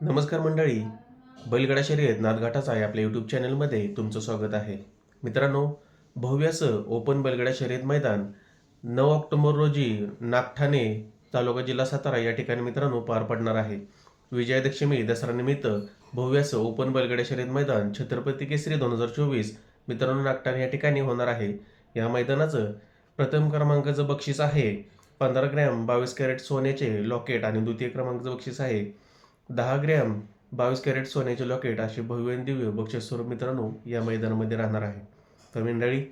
नमस्कार मंडळी. बैलगाडा शर्यत नादघाटाचा आहे आपल्या यूट्यूब चॅनलमध्ये तुमचं स्वागत आहे. मित्रांनो भव्यासं ओपन बैलगाडा शर्यत मैदान नऊ ऑक्टोबर रोजी नागठाणे तालुका जिल्हा सातारा या ठिकाणी मित्रांनो पार पडणार आहे. विजयादशमी दसऱ्यानिमित्त भव्यासं ओपन बैलगाडा शर्यत मैदान छत्रपती केसरी दोन हजार चोवीस मित्रांनो नागठाणे या ठिकाणी होणार आहे. या मैदानाचं प्रथम क्रमांकाचं बक्षीस आहे पंधरा ग्रॅम बावीस कॅरेट सोन्याचे लॉकेट आणि द्वितीय क्रमांकाचं बक्षीस आहे. दहा ग्रॅम बावीस कॅरेट सोन्याचे लॉकेट असे भव्य आणि दिव्य बक्षीस स्वरूप मित्रांनो या मैदानामध्ये राहणार आहे. तर मंडळी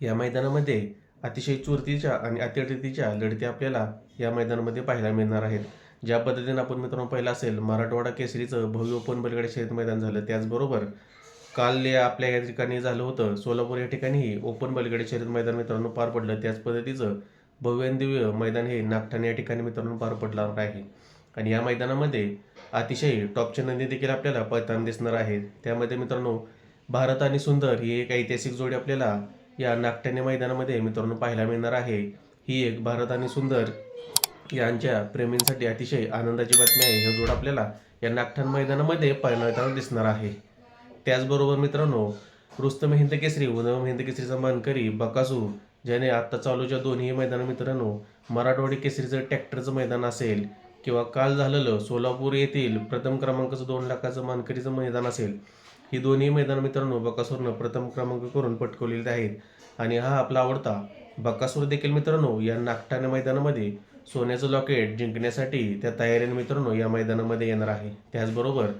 या मैदानामध्ये अतिशय चुरतीच्या आणि अतिरतीच्या लढती आपल्याला या मैदानामध्ये पाहायला मिळणार आहेत. ज्या पद्धतीने आपण मित्रांनो पाहिलं असेल मराठवाडा केसरीचं भव्य ओपन बलगडे शर्यत मैदान झालं. त्याचबरोबर काल आपल्या या ठिकाणी झालं होतं सोलापूर या ठिकाणीही ओपन बलगडे शर्यत मैदान मित्रांनो पार पडलं. त्याच पद्धतीचं भव्य दिव्य मैदान हे नागठाणे या ठिकाणी मित्रांनो पार पडणार आहे. आणि या मैदानामध्ये अतिशय टॉपचे नंदी देखील आपल्याला पळताना दिसणार आहेत. त्यामध्ये मित्रांनो भारत आणि सुंदर ही एक ऐतिहासिक जोडी आपल्याला या नागट्याने मैदानामध्ये मित्रांनो पाहायला मिळणार आहे. ही एक भारत आणि सुंदर यांच्या प्रेमींसाठी अतिशय आनंदाची बातमी आहे. हे जोड आपल्याला या नागठाण मैदानामध्ये पळताना दिसणार आहे. त्याचबरोबर मित्रांनो रुस्तम हिंद केसरी उदम हिंद केसरीचा मानकरी बकासूर ज्याने आत्ता चालूच्या दोन्ही मैदान मित्रांनो मराठवाडी केसरीचं ट्रॅक्टरचं मैदान असेल. किंवा काल झालेलं सोलापूर येथील प्रथम क्रमांकाचं दोन लाखाचं मानकरीचं मैदान असेल ही दोन्ही मैदान मित्रांनो बकासूरनं प्रथम क्रमांक करून पटकवलेले आहेत. आणि हा आपला आवडता बकासूर देखील मित्रांनो या नागठाणे मैदानामध्ये सोन्याचं लॉकेट जिंकण्यासाठी त्या तयारीने मित्रांनो या मैदानामध्ये येणार आहे. त्याचबरोबर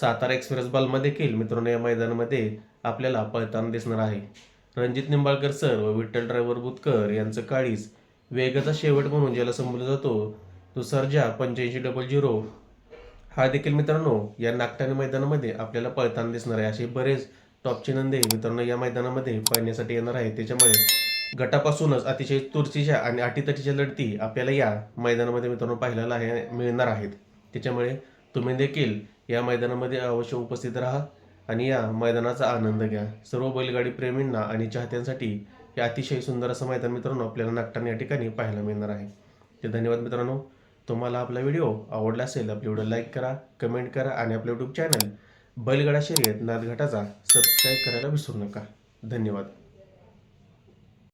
सातारा एक्सप्रेस बालमा देखील मित्रांनो या मैदानामध्ये आपल्याला पळताना दिसणार आहे. रणजित निंबाळकर सर व विठ्ठल ड्रायव्हर बुतकर यांचं काळीज वेगाचा शेवट म्हणून ज्याला संबोधला जातो तो सर्जा पंच्याऐंशी डबल झिरो हा देखील मित्रांनो या नागटाने मैदानामध्ये आपल्याला पळताना दिसणार आहे. असे बरेच टॉपचे नंदे मित्रांनो या मैदानामध्ये पळण्यासाठी येणार आहे त्याच्यामुळे गटापासूनच अतिशय तुरचीच्या आणि अटीतटीच्या लढती आपल्याला या मैदानामध्ये मित्रांनो पाहायला आहे मिळणार आहेत. त्याच्यामुळे तुम्ही देखील या मैदानामध्ये अवश्य उपस्थित राहा आणि या मैदानाचा आनंद घ्या. सर्व बैलगाडी प्रेमींना आणि चाहत्यांसाठी हे अतिशय सुंदर असं मैदान मित्रांनो आपल्याला नागटाने या ठिकाणी पाहायला मिळणार आहे. ते धन्यवाद मित्रांनो. तुम्हाला आपला व्हिडिओ आवडला असेल आपला व्हिडिओ लाईक करा कमेंट करा आणि आपलं यूट्यूब चॅनल बैलगडा शर्यत नादघाटाचा सबस्क्राईब करायला विसरू नका. धन्यवाद.